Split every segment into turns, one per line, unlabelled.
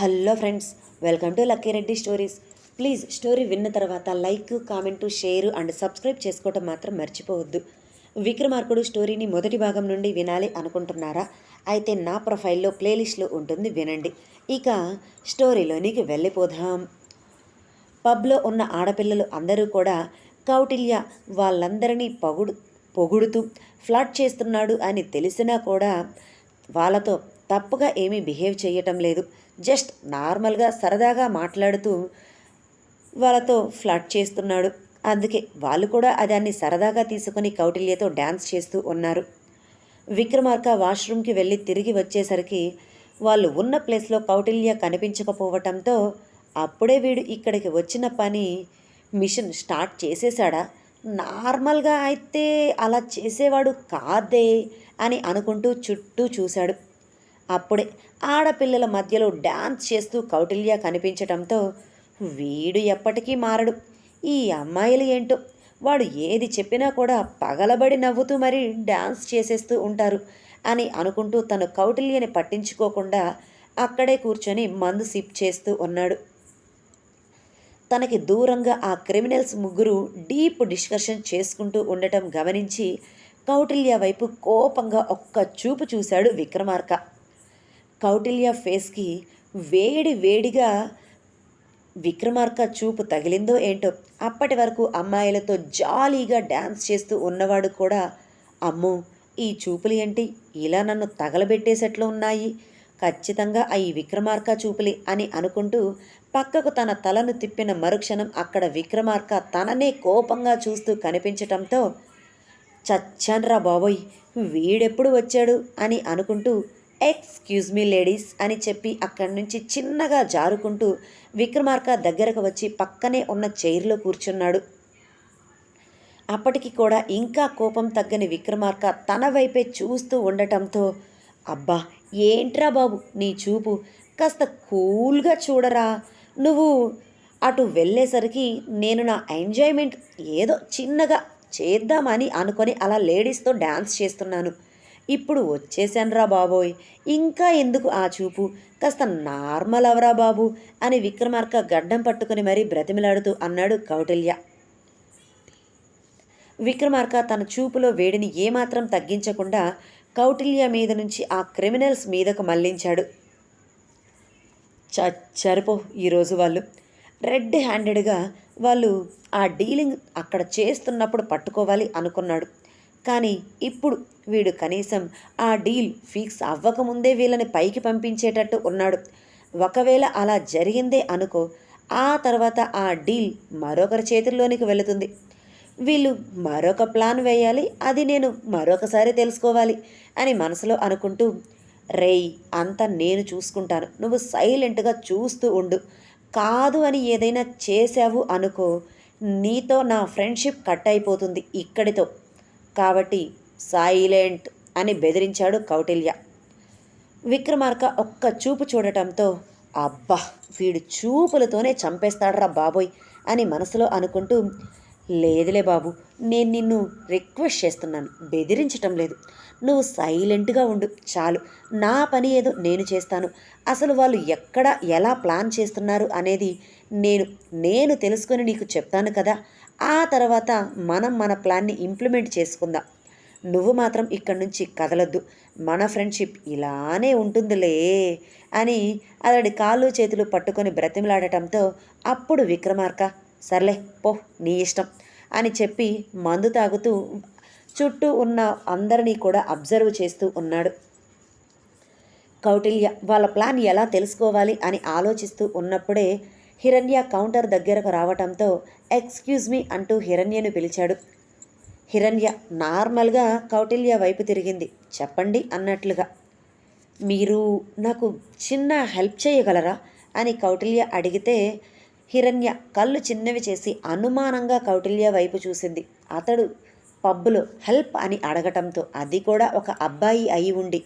Hello friends welcome to Lucky Reddy stories. Please story విన్న తర్వాత like comment share and subscribe చేసుకోవటం మాత్రం మర్చిపోవద్దు. విక్రమార్కుడు స్టోరీని మొదటి భాగం నుండి వినాలి అనుకుంటున్నారా? అయితే నా ప్రొఫైల్లో ప్లేలిస్ట్లో ఉంటుంది వినండి. ఇక స్టోరీలోనికి వెళ్ళిపోదాం. పబ్లో ఉన్న ఆడపిల్లలు అందరూ కూడా కౌటిల్య వాళ్ళందరినీ పొగుడు పొగుడుతూ ఫ్లాట్ చేస్తున్నాడు అని తెలిసినా కూడా వాళ్ళతో తప్పుగా ఏమీ బిహేవ్ చేయటం లేదు. జస్ట్ నార్మల్గా సరదాగా మాట్లాడుతూ వాళ్ళతో ఫ్లాట్ చేస్తున్నాడు. అందుకే వాళ్ళు కూడా దాన్ని సరదాగా తీసుకొని కౌటిల్యతో డ్యాన్స్ చేస్తూ ఉన్నారు. విక్రమార్క వాష్రూమ్కి వెళ్ళి తిరిగి వచ్చేసరికి వాళ్ళు ఉన్న ప్లేస్లో కౌటిల్య కనిపించకపోవటంతో అప్పుడే వీడు ఇక్కడికి వచ్చిన పని మిషన్ స్టార్ట్ చేసేశాడా? నార్మల్గా అయితే అలా చేసేవాడు కాదే అని అనుకుంటూ చుట్టూ చూశాడు. అప్పుడే ఆడపిల్లల మధ్యలో డ్యాన్స్ చేస్తూ కౌటిల్య కనిపించటంతో వీడు ఎప్పటికీ మారడు. ఈ అమ్మాయిలు ఏంటో? వాడు ఏది చెప్పినా కూడా పగలబడి నవ్వుతూ మరీ డ్యాన్స్ చేసేస్తూ ఉంటారు అని అనుకుంటూ తను కౌటిల్యని పట్టించుకోకుండా అక్కడే కూర్చొని మందు సిప్ చేస్తూ ఉన్నాడు. తనకి దూరంగా ఆ క్రిమినల్స్ ముగ్గురు డీప్ డిస్కషన్ చేసుకుంటూ ఉండటం గమనించి కౌటిల్య వైపు కోపంగా ఒక్క చూపు చూశాడు విక్రమార్క. కౌటిల్య ఫేస్కి వేడి వేడిగా విక్రమార్క చూపు తగిలిందో ఏంటో అప్పటి వరకు అమ్మాయిలతో జాలీగా డ్యాన్స్ చేస్తూ ఉన్నవాడు కూడా అమ్మో ఈ చూపులు ఏంటి? ఇలా నన్ను తగలబెట్టేసట్లు ఉన్నాయి. ఖచ్చితంగా ఈ విక్రమార్క చూపులి అని అనుకుంటూ పక్కకు తన తలను తిప్పిన మరుక్షణం అక్కడ విక్రమార్క తననే కోపంగా చూస్తూ కనిపించటంతో చచ్చన్రా బాబోయ్ వీడెప్పుడు వచ్చాడు? అని అనుకుంటూ ఎక్స్క్యూజ్ మీ లేడీస్ అని చెప్పి అక్కడి నుంచి చిన్నగా జారుకుంటూ విక్రమార్క దగ్గరకు వచ్చి పక్కనే ఉన్న చైర్లో కూర్చున్నాడు. అప్పటికి కూడా ఇంకా కోపం తగ్గని విక్రమార్క తన వైపే చూస్తూ ఉండటంతో అబ్బా ఏంట్రా బాబు నీ చూపు? కాస్త కూల్గా చూడరా? నువ్వు అటు వెళ్ళేసరికి నేను నా ఎంజాయ్మెంట్ ఏదో చిన్నగా చేద్దామని అనుకొని అలా లేడీస్తో డ్యాన్స్ చేస్తున్నాను. ఇప్పుడు వచ్చేసానురా బాబోయ్. ఇంకా ఎందుకు ఆ చూపు? కాస్త నార్మల్ అవరా బాబు అని విక్రమార్క గడ్డం పట్టుకుని మరీ బ్రతిమిలాడుతూ అన్నాడు కౌటిల్య. విక్రమార్క తన చూపులో వేడిని ఏమాత్రం తగ్గించకుండా కౌటిల్య మీద నుంచి ఆ క్రిమినల్స్ మీదకు మళ్ళించాడు చచ్చరిపో ఈరోజు వాళ్ళు. రెడ్ హ్యాండెడ్గా వాళ్ళు ఆ డీలింగ్ అక్కడ చేస్తున్నప్పుడు పట్టుకోవాలి అనుకున్నాడు. కానీ ఇప్పుడు వీడు కనీసం ఆ డీల్ ఫిక్స్ అవ్వకముందే వీళ్ళని పైకి పంపించేటట్టు ఉన్నాడు. ఒకవేళ అలా జరిగిందే అనుకో ఆ తర్వాత ఆ డీల్ మరొకరి చేతుల్లోనికి వెళుతుంది. వీళ్ళు మరొక ప్లాన్ వేయాలి అది నేను మరొకసారి తెలుసుకోవాలి అని మనసులో అనుకుంటూ రేయ్ అంతా నేను చూసుకుంటాను నువ్వు సైలెంట్గా చూస్తూ ఉండు. కాదు అని ఏదైనా చేశావు అనుకో నీతో నా ఫ్రెండ్షిప్ కట్ అయిపోతుంది ఇక్కడితో. కాబట్టి సైలెంట్ అని బెదిరించాడు కౌటిల్య. విక్రమార్క ఒక్క చూపు చూడటంతో అబ్బా వీడు చూపులతోనే చంపేస్తాడరా బాబోయ్ అని మనసులో అనుకుంటూ లేదులే బాబు నేను నిన్ను రిక్వెస్ట్ చేస్తున్నాను బెదిరించటం లేదు. నువ్వు సైలెంట్గా ఉండు చాలు. నా పని ఏదో నేను చేస్తాను. అసలు వాళ్ళు ఎక్కడ ఎలా ప్లాన్ చేస్తున్నారు అనేది నేను నేను తెలుసుకొని నీకు చెప్తాను కదా. ఆ తర్వాత మనం మన ప్లాన్ని ఇంప్లిమెంట్ చేసుకుందాం. నువ్వు మాత్రం ఇక్కడి నుంచి కదలొద్దు. మన ఫ్రెండ్షిప్ ఇలానే ఉంటుందిలే అని అతడి కాళ్ళు చేతులు పట్టుకొని బ్రతిమలాడటంతో అప్పుడు విక్రమార్క సర్లే పో నీ ఇష్టం అని చెప్పి మందు తాగుతూ చుట్టూ ఉన్న అందరినీ కూడా అబ్జర్వ్ చేస్తూ ఉన్నాడు. కౌటిల్య వాళ్ళ ప్లాన్ ఎలా తెలుసుకోవాలి అని ఆలోచిస్తూ ఉన్నప్పుడే హిరణ్య కౌంటర్ దగ్గరకు రావటంతో ఎక్స్క్యూజ్ మీ అంటూ హిరణ్యను పిలిచాడు. హిరణ్య నార్మల్గా కౌటిల్య వైపు తిరిగింది. చెప్పండి అన్నట్లుగా. మీరు నాకు చిన్న హెల్ప్ చేయగలరా? అని కౌటిల్య అడిగితే హిరణ్య కళ్ళు చిన్నవి చేసి అనుమానంగా కౌటిల్య వైపు చూసింది. అతడు పబ్బులో హెల్ప్ అని అడగటంతో అది కూడా ఒక అబ్బాయి అయి ఉండి.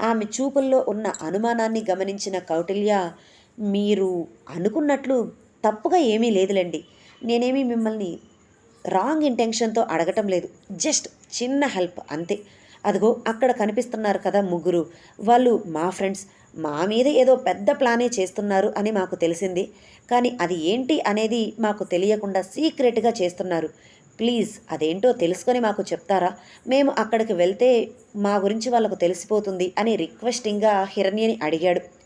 ఆమె చూపుల్లో ఉన్న అనుమానాన్ని గమనించిన కౌటిల్య మీరు అనుకున్నట్లు తప్పుగా ఏమీ లేదులేండి. నేనేమి మిమ్మల్ని రాంగ్ ఇంటెన్షన్తో అడగటం లేదు. జస్ట్ చిన్న హెల్ప్ అంతే. అదిగో అక్కడ కనిపిస్తున్నారు కదా ముగ్గురు. వాళ్ళు మా ఫ్రెండ్స్. మా మీద ఏదో పెద్ద ప్లానే చేస్తున్నారు అని మాకు తెలిసింది. కానీ అది ఏంటి అనేది మాకు తెలియకుండా సీక్రెట్గా చేస్తున్నారు. ప్లీజ్ అదేంటో తెలుసుకొని మాకు చెప్తారా? మేము అక్కడికి వెళ్తే మా గురించి వాళ్ళకు తెలిసిపోతుంది అని రిక్వెస్టింగ్గా హిరణ్యని అడిగాడు.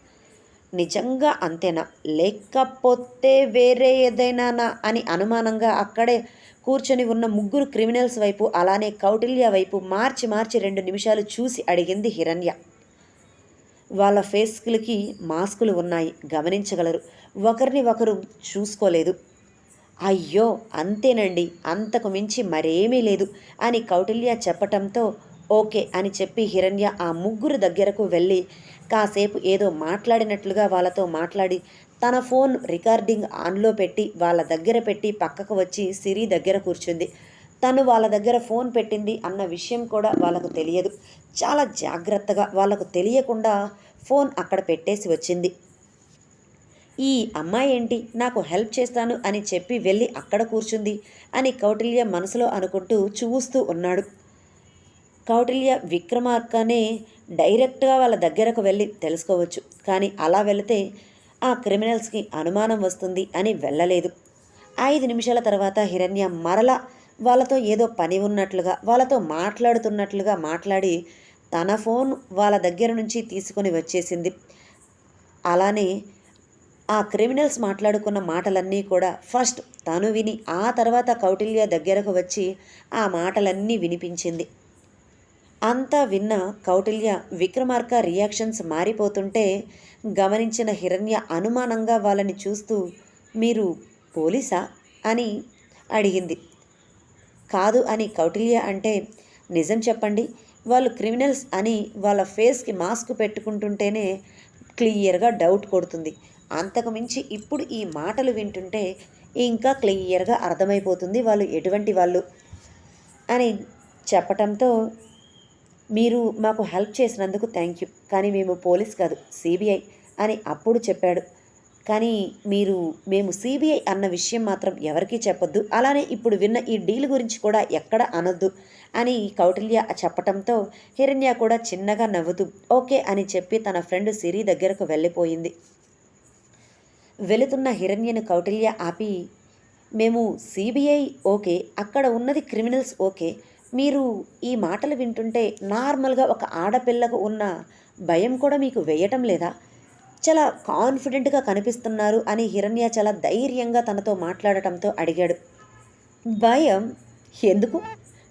నిజంగా అంతేనా? లేకపోతే వేరే ఏదైనానా అని అనుమానంగా అక్కడే కూర్చొని ఉన్న ముగ్గురు క్రిమినల్స్ వైపు అలానే కౌటిల్య వైపు మార్చి మార్చి రెండు నిమిషాలు చూసి అడిగింది హిరణ్య. వాళ్ళ ఫేస్లకి మాస్కులు ఉన్నాయి గమనించగలరు. ఒకరిని ఒకరు చూసుకోలేదు. అయ్యో అంతేనండి అంతకు మించి మరేమీ లేదు అని కౌటిల్య చెప్పటంతో ఓకే అని చెప్పి హిరణ్య ఆ ముగ్గురు దగ్గరకు వెళ్ళి కాసేపు ఏదో మాట్లాడినట్లుగా వాళ్ళతో మాట్లాడి తన ఫోన్ రికార్డింగ్ ఆన్లో పెట్టి వాళ్ళ దగ్గర పెట్టి పక్కకు వచ్చి సిరి దగ్గర కూర్చుంది. తను వాళ్ళ దగ్గర ఫోన్ పెట్టింది అన్న విషయం కూడా వాళ్ళకు తెలియదు. చాలా జాగ్రత్తగా వాళ్ళకు తెలియకుండా ఫోన్ అక్కడ పెట్టేసి వచ్చింది. ఈ అమ్మాయి ఏంటి? నాకు హెల్ప్ చేస్తాను అని చెప్పి వెళ్ళి అక్కడ కూర్చుంది అని కౌటిల్య మనసులో అనుకుంటూ చూస్తూ ఉన్నాడు. కౌటిల్య విక్రమార్కనే డైరెక్ట్గా వాళ్ళ దగ్గరకు వెళ్ళి తెలుసుకోవచ్చు. కానీ అలా వెళితే ఆ క్రిమినల్స్కి అనుమానం వస్తుంది అని వెళ్ళలేదు. ఐదు నిమిషాల తర్వాత హిరణ్య మరల వాళ్ళతో ఏదో పని ఉన్నట్లుగా వాళ్ళతో మాట్లాడుతున్నట్లుగా మాట్లాడి తన ఫోన్ వాళ్ళ దగ్గర నుంచి తీసుకొని వచ్చేసింది. అలానే ఆ క్రిమినల్స్ మాట్లాడుకున్న మాటలన్నీ కూడా ఫస్ట్ తను విని ఆ తర్వాత కౌటిల్య దగ్గరకు వచ్చి ఆ మాటలన్నీ వినిపించింది. అంతా విన్న కౌటిల్య విక్రమార్క రియాక్షన్స్ మారిపోతుంటే గమనించిన హిరణ్య అనుమానంగా వాళ్ళని చూస్తూ మీరు పోలీసా? అని అడిగింది. కాదు అని కౌటిల్య అంటే నిజం చెప్పండి. వాళ్ళు క్రిమినల్స్ అని వాళ్ళ ఫేస్కి మాస్క్ పెట్టుకుంటుంటేనే క్లియర్గా డౌట్ కొడుతుంది. అంతకుమించి ఇప్పుడు ఈ మాటలు వింటుంటే ఇంకా క్లియర్గా అర్థమైపోతుంది వాళ్ళు ఎటువంటి వాళ్ళు అని చెప్పటంతో మీరు మాకు హెల్ప్ చేసినందుకు థ్యాంక్ యూ. కానీ మేము పోలీస్ కాదు సిబిఐ అని అప్పుడు చెప్పాడు. కానీ మీరు మేము సిబిఐ అన్న విషయం మాత్రం ఎవరికీ చెప్పొద్దు. అలానే ఇప్పుడు విన్న ఈ డీల్ గురించి కూడా ఎక్కడ అనొద్దు అని కౌటిల్య చెప్పటంతో హిరణ్య కూడా చిన్నగా నవ్వుతూ ఓకే అని చెప్పి తన ఫ్రెండ్ సిరి దగ్గరకు వెళ్ళిపోయింది. వెళుతున్న హిరణ్యను కౌటిల్య ఆపి మేము సిబిఐ ఓకే అక్కడ ఉన్నది క్రిమినల్స్ ఓకే మీరు ఈ మాటలు వింటుంటే నార్మల్గా ఒక ఆడపిల్లకు ఉన్న భయం కూడా మీకు వేయటం లేదా? చాలా కాన్ఫిడెంట్గా కనిపిస్తున్నారు అని హిరణ్య చాలా ధైర్యంగా తనతో మాట్లాడటంతో అడిగాడు. భయం? ఎందుకు?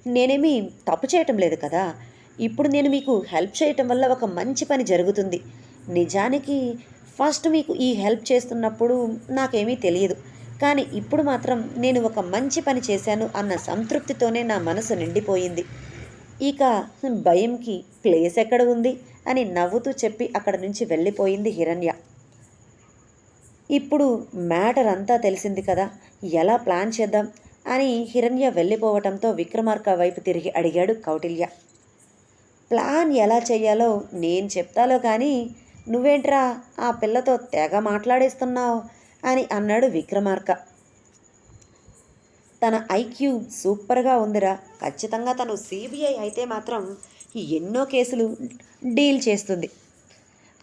నేనేమి తప్పు చేయటం లేదు కదా? ఇప్పుడు నేను మీకు హెల్ప్ చేయటం వల్ల ఒక మంచి పని జరుగుతుంది. నిజానికి ఫస్ట్ మీకు ఈ హెల్ప్ చేస్తున్నప్పుడు నాకేమీ తెలియదు. కానీ ఇప్పుడు మాత్రం నేను ఒక మంచి పని చేశాను అన్న సంతృప్తితోనే నా మనసు నిండిపోయింది. ఇక భయంకి ప్లేస్ ఎక్కడ ఉంది? అని నవ్వుతూ చెప్పి అక్కడ నుంచి వెళ్ళిపోయింది హిరణ్య. ఇప్పుడు మ్యాటర్ అంతా తెలిసింది కదా ఎలా ప్లాన్ చేద్దాం? అని హిరణ్య వెళ్ళిపోవటంతో విక్రమార్క వైపు తిరిగి అడిగాడు కౌటిల్య. ప్లాన్ ఎలా చేయాలో నేను చెప్తాలో కానీ నువ్వేంట్రా ఆ పిల్లతో తెగ మాట్లాడేస్తున్నావు? అని అన్నాడు విక్రమార్క. తన ఐక్యూ సూపర్గా ఉందిరా. ఖచ్చితంగా తను సిబిఐ అయితే మాత్రం ఎన్నో కేసులు డీల్ చేస్తుంది.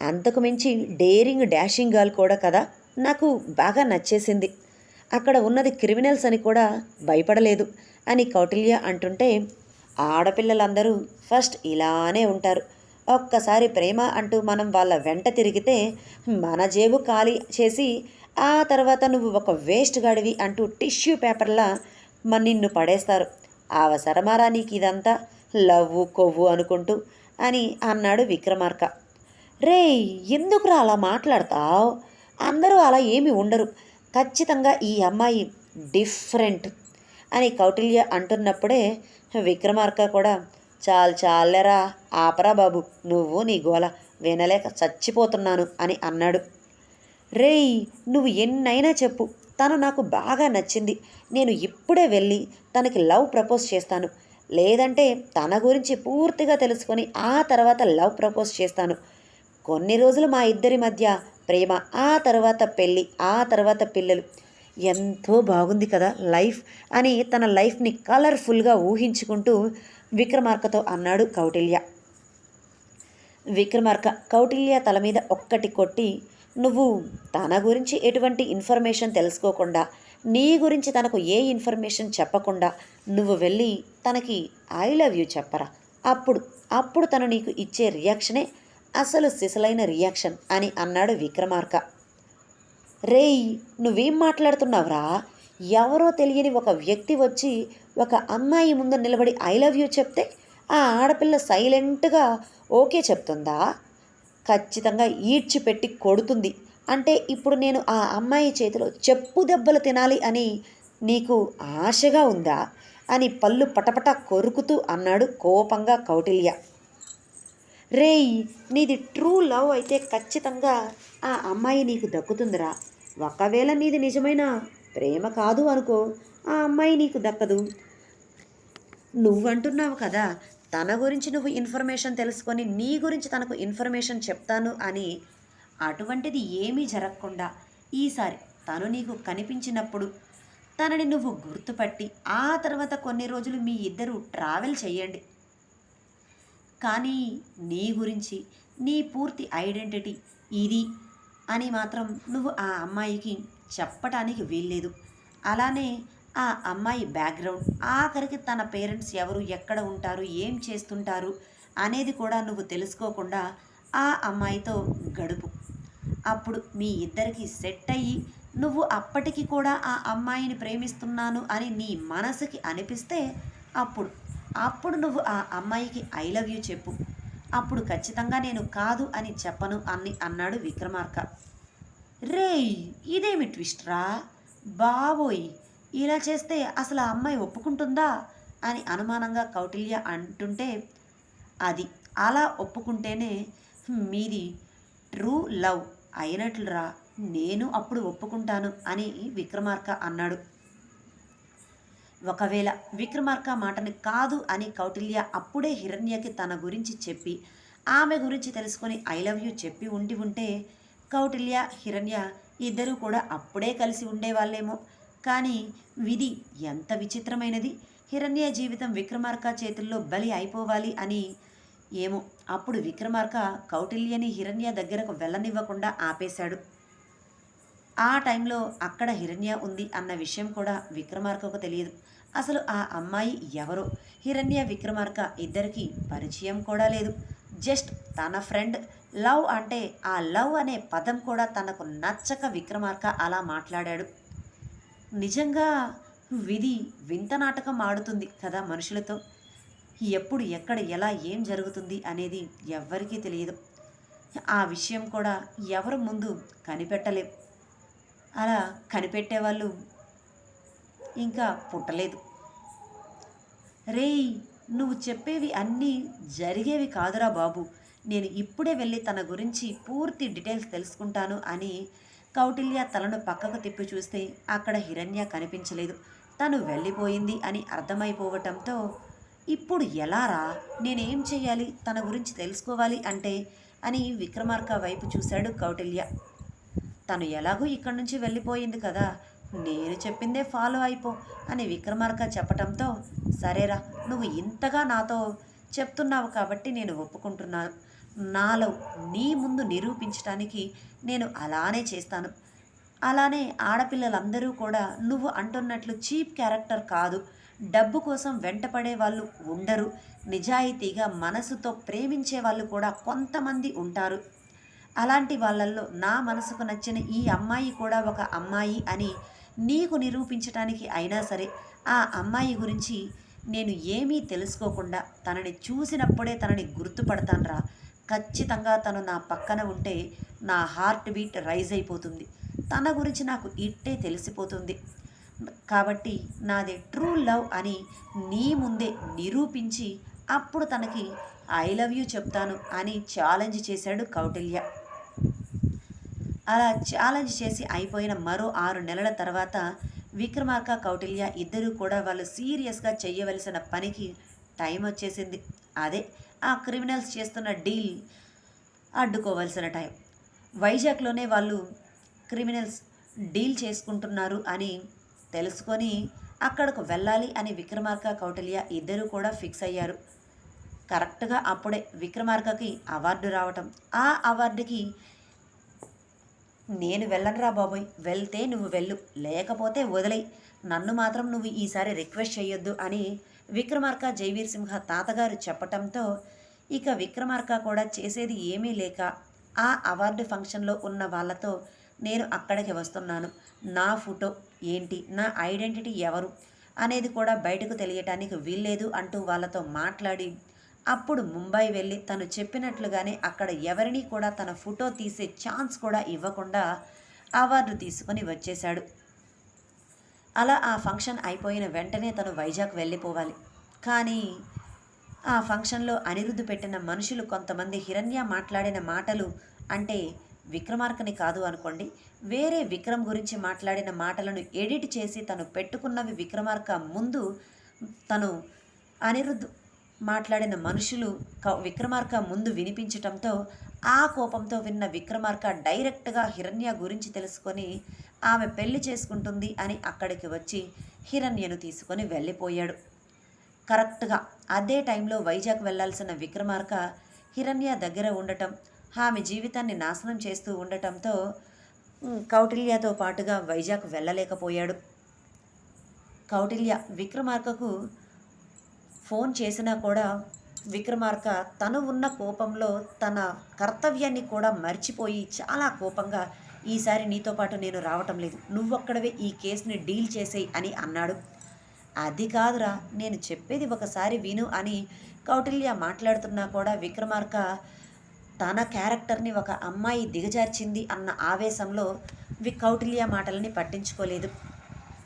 అంతకు మించి డేరింగ్ డాషింగ్ గాల్ కూడా కదా నాకు బాగా నచ్చేసింది. అక్కడ ఉన్నది క్రిమినల్స్ అని కూడా భయపడలేదు అని కౌటిల్య అంటుంటే ఆడపిల్లలందరూ ఫస్ట్ ఇలానే ఉంటారు. ఒక్కసారి ప్రేమ అంటూ మనం వాళ్ళ వెంట తిరిగితే మన జేబు ఖాళీ చేసి ఆ తర్వాత నువ్వు ఒక వేస్ట్ గాడివి అంటూ టిష్యూ పేపర్లా మన నిన్ను పడేస్తారు. అవసరమారా నీకు ఇదంతా? లవ్వు కొవ్వు అనుకుంటూ అని అన్నాడు విక్రమార్క. రే ఎందుకురా అలా మాట్లాడతావు? అందరూ అలా ఏమి ఉండరు. ఖచ్చితంగా ఈ అమ్మాయి డిఫరెంట్ అని కౌటిల్య అంటున్నప్పుడే విక్రమార్క కూడా చాలు చాలేరా ఆపరా బాబు నువ్వు నీ గోల వినలేక చచ్చిపోతున్నాను అని అన్నాడు. రేయ్ నువ్వు ఎన్నైనా చెప్పు. తను నాకు బాగా నచ్చింది. నేను ఇప్పుడే వెళ్ళి తనకి లవ్ ప్రపోజ్ చేస్తాను. లేదంటే తన గురించి పూర్తిగా తెలుసుకొని ఆ తర్వాత లవ్ ప్రపోజ్ చేస్తాను. కొన్ని రోజులు మా ఇద్దరి మధ్య ప్రేమ ఆ తర్వాత పెళ్ళి ఆ తర్వాత పిల్లలు. ఎంతో బాగుంది కదా లైఫ్ అని తన లైఫ్ని కలర్ఫుల్గా ఊహించుకుంటూ విక్రమార్కతో అన్నాడు కౌటిల్య. విక్రమార్క కౌటిల్య తల మీద ఒక్కటి కొట్టి నువ్వు తన గురించి ఎటువంటి ఇన్ఫర్మేషన్ తెలుసుకోకుండా నీ గురించి తనకు ఏ ఇన్ఫర్మేషన్ చెప్పకుండా నువ్వు వెళ్ళి తనకి ఐ లవ్ యూ చెప్పరా. అప్పుడు అప్పుడు తను నీకు ఇచ్చే రియాక్షనే అసలు సిసలైన రియాక్షన్ అని అన్నాడు విక్రమార్క. రేయ్ నువ్వేం మాట్లాడుతున్నావురా? ఎవరో తెలియని ఒక వ్యక్తి వచ్చి ఒక అమ్మాయి ముందు నిలబడి ఐ లవ్ యూ చెప్తే ఆ ఆడపిల్ల సైలెంట్గా ఓకే చెప్తుందా? ఖచ్చితంగా ఈడ్చిపెట్టి కొడుతుంది. అంటే ఇప్పుడు నేను ఆ అమ్మాయి చేతిలో చెప్పు దెబ్బలు తినాలి అని నీకు ఆశగా ఉందా? అని పళ్ళు పటపట కొరుకుతూ అన్నాడు కోపంగా కౌటిల్య. రేయ్ నీది ట్రూ లవ్ అయితే ఖచ్చితంగా ఆ అమ్మాయి నీకు దక్కుతుందిరా. ఒకవేళ నీది నిజమైన ప్రేమ కాదు అనుకో ఆ అమ్మాయి నీకు దక్కదు. నువ్వంటున్నావు కదా తన గురించి నువ్వు ఇన్ఫర్మేషన్ తెలుసుకొని నీ గురించి తనకు ఇన్ఫర్మేషన్ చెప్తాను అని అటువంటిది ఏమీ జరగకుండా ఈసారి తను నీకు కనిపించినప్పుడు తనని నువ్వు గుర్తుపట్టి ఆ తర్వాత కొన్ని రోజులు మీ ఇద్దరు ట్రావెల్ చేయండి. కానీ నీ గురించి నీ పూర్తి ఐడెంటిటీ ఇది అని మాత్రం నువ్వు ఆ అమ్మాయికి చెప్పటానికి వీల్లేదు. అలానే ఆ అమ్మాయి బ్యాక్గ్రౌండ్. ఆఖరికి తన పేరెంట్స్ ఎవరు ఎక్కడ ఉంటారు ఏం చేస్తుంటారు అనేది కూడా నువ్వు తెలుసుకోకుండా ఆ అమ్మాయితో గడుపు. అప్పుడు మీ ఇద్దరికి సెట్ అయ్యి నువ్వు అప్పటికి కూడా ఆ అమ్మాయిని ప్రేమిస్తున్నాను అని నీ మనసుకి అనిపిస్తే అప్పుడు అప్పుడు నువ్వు ఆ అమ్మాయికి ఐ లవ్ యూ చెప్పు. అప్పుడు ఖచ్చితంగా నేను కాదు అని చెప్పను అని అన్నాడు విక్రమార్క. రేయ్ ఇదేమి ట్విస్ట్రా? బాబోయ్ ఇలా చేస్తే అసలు ఆ అమ్మాయి ఒప్పుకుంటుందా అని అనుమానంగా కౌటిల్య అంటుంటే అది అలా ఒప్పుకుంటేనే మీది ట్రూ లవ్ అయినట్లురా నేను అప్పుడు ఒప్పుకుంటాను అని విక్రమార్క అన్నాడు. ఒకవేళ విక్రమార్క మాటని కాదు అని కౌటిల్య అప్పుడే హిరణ్యకి తన గురించి చెప్పి ఆమె గురించి తెలుసుకొని ఐ లవ్ యూ చెప్పి ఉండి ఉంటే కౌటిల్య హిరణ్య ఇద్దరూ కూడా అప్పుడే కలిసి ఉండేవాళ్ళేమో. కానీ విధి ఎంత విచిత్రమైనది. హిరణ్య జీవితం విక్రమార్క చేతుల్లో బలి అయిపోవాలి అని ఏమో. అప్పుడు విక్రమార్క కౌటిల్యని హిరణ్య దగ్గరకు వెళ్ళనివ్వకుండా ఆపేశాడు. ఆ టైంలో అక్కడ హిరణ్య ఉంది అన్న విషయం కూడా విక్రమార్కకు తెలియదు. అసలు ఆ అమ్మాయి ఎవరో? హిరణ్య విక్రమార్క ఇద్దరికి పరిచయం కూడా లేదు. జస్ట్ తన ఫ్రెండ్. లవ్ అంటే ఆ లవ్ అనే పదం కూడా తనకు నచ్చక విక్రమార్క అలా మాట్లాడాడు. నిజంగా విధి వింత నాటకం ఆడుతుంది కదా మనుషులతో? ఎప్పుడు ఎక్కడ ఎలా ఏం జరుగుతుంది అనేది ఎవ్వరికీ తెలియదు. ఆ విషయం కూడా ఎవరు ముందు కనిపెట్టలేం. అలా కనిపెట్టేవాళ్ళు ఇంకా పుట్టలేదు. రేయ్ నువ్వు చెప్పేవి అన్నీ జరిగేవి కాదురా బాబు. నేను ఇప్పుడే వెళ్ళి తన గురించి పూర్తి డీటెయిల్స్ తెలుసుకుంటాను అని కౌటిల్య తలను పక్కకు తిప్పి చూస్తే అక్కడ హిరణ్య కనిపించలేదు. తను వెళ్ళిపోయింది అని అర్థమైపోవటంతో ఇప్పుడు ఎలారా నేనేం చెయ్యాలి? తన గురించి తెలుసుకోవాలి అంటే? అని విక్రమార్క వైపు చూశాడు కౌటిల్య. తను ఎలాగూ ఇక్కడి నుంచి వెళ్ళిపోయింది కదా. నేను చెప్పిందే ఫాలో అయిపో అని విక్రమార్క చెప్పటంతో సరేరా నువ్వు ఇంతగా నాతో చెప్తున్నావు కాబట్టి నేను ఒప్పుకుంటున్నాను. నాలో నీ ముందు నిరూపించడానికి నేను అలానే చేస్తాను. అలానే ఆడపిల్లలందరూ కూడా నువ్వు అంటున్నట్లు చీప్ క్యారెక్టర్ కాదు. డబ్బు కోసం వెంటపడే వాళ్ళు ఉండరు. నిజాయితీగా మనసుతో ప్రేమించే వాళ్ళు కూడా కొంతమంది ఉంటారు. అలాంటి వాళ్ళల్లో నా మనసుకు నచ్చిన ఈ అమ్మాయి కూడా ఒక అమ్మాయి అని నీకు నిరూపించటానికి అయినా సరే ఆ అమ్మాయి గురించి నేను ఏమీ తెలుసుకోకుండా తనని చూసినప్పుడే తనని గుర్తుపడతానురా. ఖచ్చితంగా తను నా పక్కన ఉంటే నా హార్ట్ బీట్ రైజ్ అయిపోతుంది. తన గురించి నాకు ఇట్టే తెలిసిపోతుంది. కాబట్టి నాది ట్రూ లవ్ అని నీ ముందే నిరూపించి అప్పుడు తనకి ఐ లవ్ యూ చెప్తాను అని ఛాలెంజ్ చేశాడు కౌటిల్య. అలా ఛాలెంజ్ చేసి అయిపోయిన మరో ఆరు నెలల తర్వాత విక్రమార్క కౌటిల్య ఇద్దరూ కూడా వాళ్ళు సీరియస్గా చేయవలసిన పనికి టైం వచ్చేసింది అదే ఆ క్రిమినల్స్ చేస్తున్న డీల్ అడ్డుకోవాల్సిన టైం. వైజాగ్లోనే వాళ్ళు క్రిమినల్స్ డీల్ చేసుకుంటున్నారు అని తెలుసుకొని అక్కడకు వెళ్ళాలి అని విక్రమార్క కౌటిల్య ఇద్దరూ కూడా ఫిక్స్ అయ్యారు. కరెక్ట్గా అప్పుడే విక్రమార్కకి అవార్డు రావటం. ఆ అవార్డుకి నేను వెళ్ళనురా బాబోయ్ వెళ్తే నువ్వు వెళ్ళు లేకపోతే వదిలే నన్ను మాత్రం నువ్వు ఈసారి రిక్వెస్ట్ చేయొద్దు అని విక్రమార్క జైవీర్ సింహ తాతగారు చెప్పటంతో ఇక విక్రమార్క కూడా చేసేది ఏమీ లేక ఆ అవార్డు ఫంక్షన్లో ఉన్న వాళ్ళతో నేను అక్కడికి వస్తున్నాను. నా ఫోటో ఏంటి? నా ఐడెంటిటీ ఎవరు? అనేది కూడా బయటకు తెలియటానికి వీల్లేదు అంటూ వాళ్ళతో మాట్లాడి అప్పుడు ముంబై వెళ్ళి తను చెప్పినట్లుగానే అక్కడ ఎవరిని కూడా తన ఫోటో తీసే ఛాన్స్ కూడా ఇవ్వకుండా అవార్డు తీసుకొని వచ్చేశాడు. అలా ఆ ఫంక్షన్ అయిపోయిన వెంటనే తను వైజాగ్ వెళ్ళిపోవాలి. కానీ ఆ ఫంక్షన్లో అనిరుద్ధు పెట్టిన మనుషులు కొంతమంది హిరణ్య మాట్లాడిన మాటలు అంటే విక్రమార్కని కాదు అనుకోండి. వేరే విక్రమ్ గురించి మాట్లాడిన మాటలను ఎడిట్ చేసి తను పెట్టుకున్నవి విక్రమార్క ముందు తను అనిరుద్ధ్ మాట్లాడిన మనుషులు క- విక్రమార్క ముందు వినిపించటంతో ఆ కోపంతో విన్న విక్రమార్క డైరెక్ట్గా హిరణ్య గురించి తెలుసుకొని ఆమె పెళ్ళి చేసుకుంటుంది అని అక్కడికి వచ్చి హిరణ్యను తీసుకొని వెళ్ళిపోయాడు. కరెక్ట్గా అదే టైంలో వైజాగ్ వెళ్ళాల్సిన విక్రమార్క హిరణ్య దగ్గర ఉండటం ఆమె జీవితాన్ని నాశనం చేస్తూ ఉండటంతో కౌటిల్యతో పాటుగా వైజాగ్ వెళ్ళలేకపోయాడు. కౌటిల్య విక్రమార్కకు ఫోన్ చేసినా కూడా విక్రమార్క తను ఉన్న కోపంలో తన కర్తవ్యాన్ని కూడా మర్చిపోయి చాలా కోపంగా ఈసారి నీతో పాటు నేను రావటం లేదు. నువ్వొక్కడవే ఈ కేసుని డీల్ చేసేయి అని అన్నాడు. అది కాదురా నేను చెప్పేది ఒకసారి విను అని కౌటిల్య మాట్లాడుతున్నా కూడా విక్రమార్క తన క్యారెక్టర్ని ఒక అమ్మాయి దిగజార్చింది అన్న ఆవేశంలో వి కౌటిల్య మాటలని పట్టించుకోలేదు.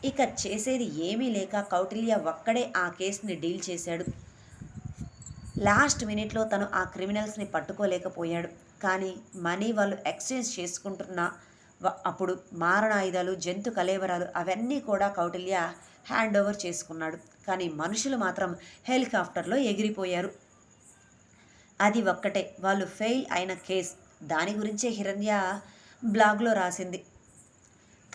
ఇక చేసేది ఏమీ లేక కౌటిల్య ఒక్కడే ఆ కేసుని డీల్ చేశాడు. లాస్ట్ మినిట్లో తను ఆ క్రిమినల్స్ని పట్టుకోలేకపోయాడు. కానీ మనీ వాళ్ళు ఎక్స్చేంజ్ చేసుకుంటున్న అప్పుడు మారణాయుధాలు జంతు కలేవరాలు అవన్నీ కూడా కౌటిల్య హ్యాండ్ ఓవర్ చేసుకున్నాడు. కానీ మనుషులు మాత్రం హెలికాప్టర్లో ఎగిరిపోయారు. అది ఒక్కటే వాళ్ళు ఫెయిల్ అయిన కేస్. దాని గురించే హిరణ్య బ్లాగ్లో రాసింది.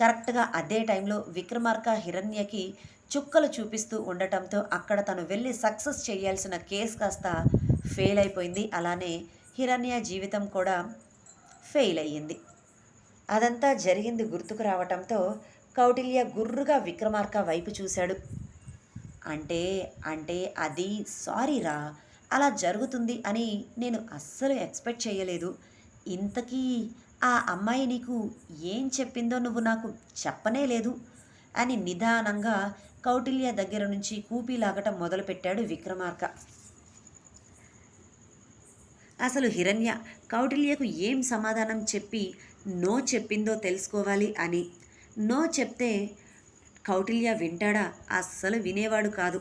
కరెక్ట్గా అదే టైంలో విక్రమార్క హిరణ్యకి చుక్కలు చూపిస్తూ ఉండటంతో అక్కడ తను వెళ్ళి సక్సెస్ చేయాల్సిన కేస్ కాస్త ఫెయిల్ అయిపోయింది. అలానే హిరణ్య జీవితం కూడా ఫెయిల్ అయ్యింది. అదంతా జరిగింది గుర్తుకు రావటంతో కౌటిల్య గుర్రుగా విక్రమార్క వైపు చూశాడు. అంటే అంటే అది సారీరా అలా జరుగుతుంది అని నేను అస్సలు ఎక్స్పెక్ట్ చేయలేదు. ఇంతకీ ఆ అమ్మాయి నీకు ఏం చెప్పిందో నువ్వు నాకు చెప్పనే లేదు అని నిదానంగా కౌటిల్య దగ్గర నుంచి కూపీ లాగటం మొదలుపెట్టాడు విక్రమార్క. అసలు హిరణ్య కౌటిల్యకు ఏం సమాధానం చెప్పి నో చెప్పిందో తెలుసుకోవాలి అని. నో చెప్తే కౌటిల్య వింటాడా? అస్సలు వినేవాడు కాదు.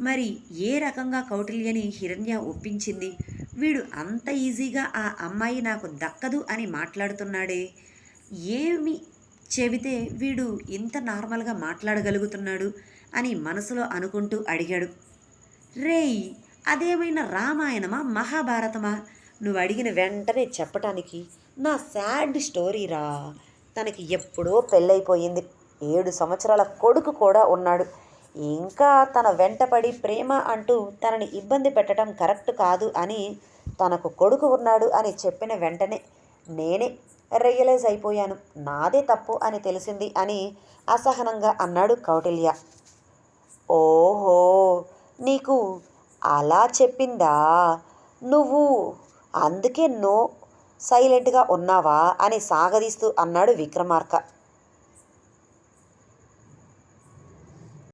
మరి ఏ రకంగా కౌటిల్యని హిరణ్య ఒప్పించింది? వీడు అంత ఈజీగా ఆ అమ్మాయి నాకు దక్కదు అని మాట్లాడుతున్నాడే? ఏమి చెబితే వీడు ఇంత నార్మల్గా మాట్లాడగలుగుతున్నాడు అని మనసులో అనుకుంటూ అడిగాడు. రేయ్ అదేమైనా రామాయణమా? మహాభారతమా? నువ్వు అడిగిన వెంటనే చెప్పటానికి నా సాడ్ స్టోరీరా. తనకి ఎప్పుడో పెళ్ళైపోయింది. ఏడు సంవత్సరాల కొడుకు కూడా ఉన్నాడు. ఇంకా తన వెంటపడి ప్రేమ అంటూ తనని ఇబ్బంది పెట్టడం కరెక్ట్ కాదు అని తనకు కొడుకు ఉన్నాడు అని చెప్పిన వెంటనే నేనే రియలైజ్ అయిపోయాను. నాదే తప్పు అని తెలిసింది అని అసహనంగా అన్నాడు కౌటిల్య. ఓహో నీకు అలా చెప్పిందా? నువ్వు అందుకే నో సైలెంట్గా ఉన్నావా అని సాగదీస్తూ అన్నాడు విక్రమార్క.